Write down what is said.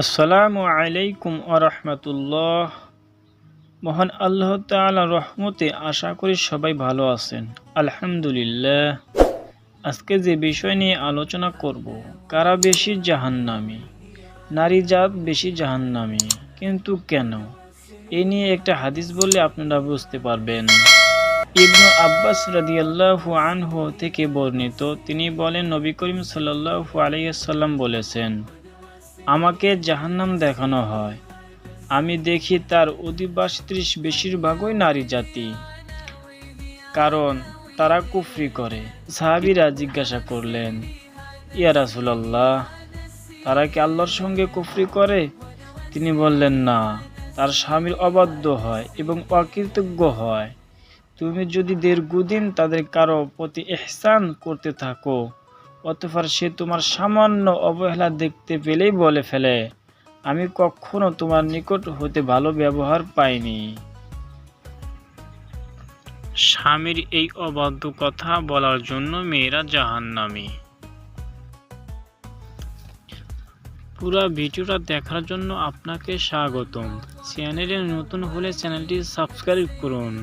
আসসালামু আলাইকুম আরহামতুল্লাহ। মহান আল্লাহ তাআলা রহমতে আশা করি সবাই ভালো আছেন। আলহামদুলিল্লাহ। আজকে যে বিষয় নিয়ে আলোচনা করব, কারা বেশি জাহান্নামী? নারী জাত বেশি জাহান্নামী, কিন্তু কেন? এ নিয়ে একটা হাদিস বললে আপনারা বুঝতে পারবেন। ইবনু আব্বাস রাদিয়াল্লাহু আনহু থেকে বর্ণিত, তিনি বলেন, নবী করিম সাল্লাল্লাহু আলাইহি সাল্লাম বলেছেন আমাকে জাহান্নাম দেখানো হয়। আমি দেখি তার অধিবাসী বেশিরভাগই নারী জাতি। কারণ তারা কুফরি করে। সাহাবিরা জিজ্ঞাসা করলেন, ইয়া রাসূলুল্লাহ, তারা কি আল্লাহর সঙ্গে কুফরি করে? তিনি বললেন, না, তার স্বামীর অবাধ্য হয় এবং অকৃতজ্ঞ হয়। তুমি যদি দীর্ঘদিন তাদের কারও প্রতি এহসান করতে থাকো অতঃপর সে তোমার সামান্য অবহেলা দেখতে পেলেই বলে ফেলে, আমি কখনো তোমার নিকট হতে ভালো ব্যবহার পাইনি। স্বামীর এই অবাধ্য কথা বলার জন্য মেয়েরা জাহান্নামী। পুরো ভিডিওটা দেখার জন্য আপনাকে স্বাগতম। চ্যানেলে নতুন হলে চ্যানেলটি সাবস্ক্রাইব করুন।